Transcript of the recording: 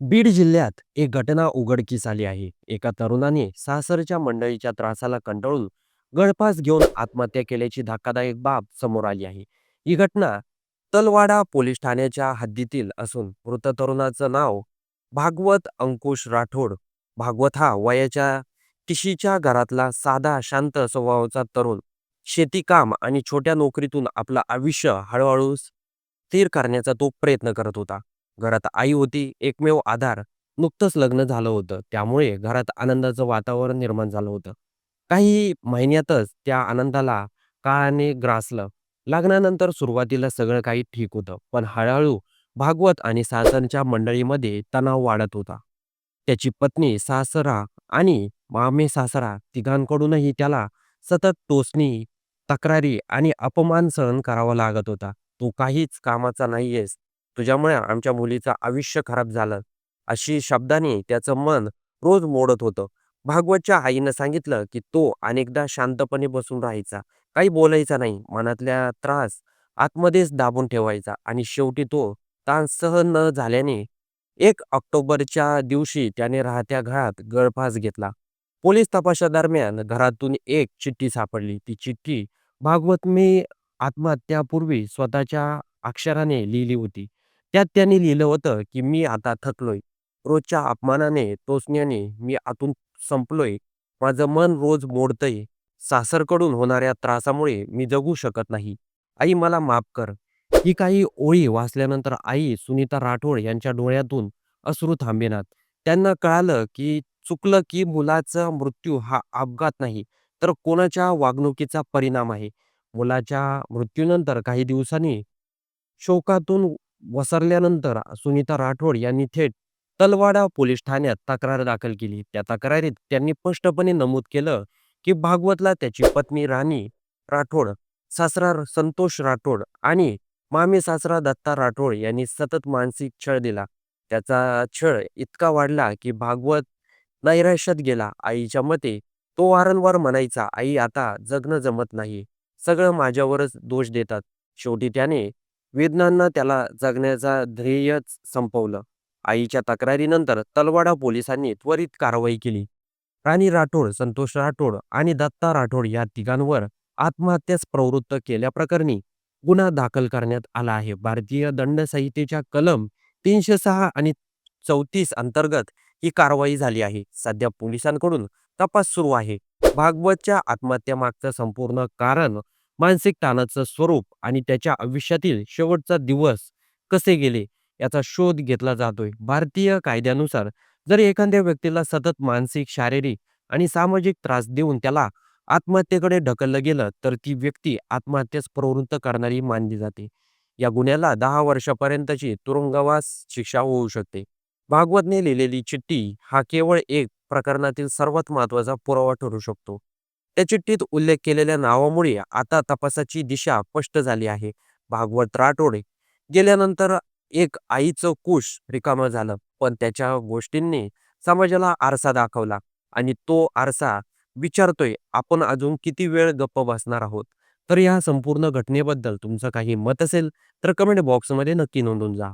बीड जिल्ह्यात एक घटना उघडकीस आली आहे. एका तरुणाने सासरच्या मंडळीच्या त्रासाला कंटाळून गळफास घेऊन आत्महत्या केल्याची धक्कादायक बाब समोर आली आहे. ही घटना तलवाडा पोलीस ठाण्याच्या हद्दीतील असून मृत तरुणाचं नाव भागवत अंकुश राठोड. भागवत हा वयाच्या तिशीच्या घरातला साधा शांत स्वभावाचा तरुण. शेतीकाम आणि छोट्या नोकरीतून आपलं आयुष्य हळूहळू स्थिर करण्याचा तो प्रयत्न करत होता. घरात आई होती एकमेव आधार नुकतंच लग्न झालं होतं. त्यामुळे घरात आनंदाचं वातावरण निर्माण झालं होतं. काही महिन्यातच त्या आनंदाला काळाने ग्रासलं. लग्नानंतर सुरुवातीला सगळं काही ठीक होतं पण हळूहळू भागवत आणि सासरच्या मंडळीमध्ये तणाव वाढत होता. त्याची पत्नी सासरा आणि मामे सासरा तिघांकडूनही त्याला सतत टोचणी तक्रारी आणि अपमान सहन करावा लागत होता. तू काहीच कामाचा नाहीयेस. तुझ्यामुळे आमच्या मुलीचं आयुष्य खराब झालं अशी शब्दांनी त्याचं मन रोज मोडत होतं. भागवतच्या आईनं सांगितलं की तो अनेकदा शांतपणे बसून राहायचा. काही बोलायचा नाही मनातल्या त्रास आतमध्येच दाबून ठेवायचा आणि शेवटी तो ताण सहन न झाल्याने एक ऑक्टोबरच्या दिवशी त्याने राहत्या घरात गळफास घेतला. पोलीस तपासादरम्यान घरातून एक चिठ्ठी सापडली. ती चिठ्ठी भागवत मी आत्महत्यापूर्वी स्वतःच्या अक्षराने लिहिली होती. त्यात त्यांनी लिहिलं होतं की मी आता थकलोय. रोजच्या अपमानाने तोचण्याने मी आतून संपलोय. माझं मन रोज मोडतंय. सासरकडून होणाऱ्या त्रासामुळे मी जगू शकत नाही. आई मला माफ कर. ही काही ओळी वाचल्यानंतर आई सुनीता राठोड यांच्या डोळ्यातून अश्रू थांबेनात. त्यांना कळालं की चुकलं की मुलाचा मृत्यू हा अपघात नाही तर कोणाच्या वागणुकीचा परिणाम आहे? मुलाच्या मृत्यूनंतर काही दिवसांनी शोकातून वसरल्यानंतर सुनीता राठोड यांनी थेट तलवाडा पोलीस ठाण्यात तक्रार दाखल केली. त्या तक्रारीत त्यांनी स्पष्टपणे नमूद केलं की भागवतला त्याची पत्नी राणी राठोड सासरा संतोष राठोड आणि मामी सासरा दत्ता राठोड यांनी सतत मानसिक छळ दिला. त्याचा छळ इतका वाढला की भागवत नैराश्यात गेला. आईच्या मते तो वारंवार म्हणायचा आई आता जगणं जमत नाही. सगळं माझ्यावरच दोष देतात. शेवटी त्याने वेदनांना त्याला जगण्याचा ध्येयच संपवलं. आईच्या तक्रारीनंतर तलवाडा पोलिसांनी त्वरित कारवाई केली. राणी राठोड संतोष राठोड आणि दत्ता राठोड या तिघांवर आत्महत्यास प्रवृत्त केल्याप्रकरणी गुन्हा दाखल करण्यात आला आहे. भारतीय दंड संहितेच्या कलम तीनशे सहा आणि चौतीस अंतर्गत ही कारवाई झाली आहे. सध्या पोलिसांकडून तपास सुरू आहे. भागवतच्या आत्महत्यामागचं संपूर्ण कारण मानसिक ताणाचं स्वरूप आणि त्याच्या आयुष्यातील शेवटचा दिवस कसे गेले याचा शोध घेतला जातोय. भारतीय कायद्यानुसार जर एखाद्या व्यक्तीला सतत मानसिक शारीरिक आणि सामाजिक त्रास देऊन त्याला आत्महत्येकडे ढकललं गेलं तर ती व्यक्ती आत्महत्येस प्रवृत्त करणारी मानली जाते. या गुन्ह्याला दहा वर्षापर्यंतची तुरुंगवास शिक्षा होऊ शकते. भागवतने लिहिलेली चिठ्ठी हा केवळ एक प्रकरणातील सर्वात महत्त्वाचा पुरावा ठरू शकतो. त्या चिठ्ठीत उल्लेख केलेल्या नावामुळे आता तपासाची दिशा स्पष्ट झाली आहे. भागवत राठोडे गेल्यानंतर एक आईचं कुश रिकामं झालं पण त्याच्या गोष्टींनी समाजाला आरसा दाखवला आणि तो आरसा विचारतोय आपण अजून किती वेळ गप्प बसणार आहोत? तर या संपूर्ण घटनेबद्दल तुमचं काही मत असेल तर कमेंट बॉक्समध्ये नक्की नोंदून जा.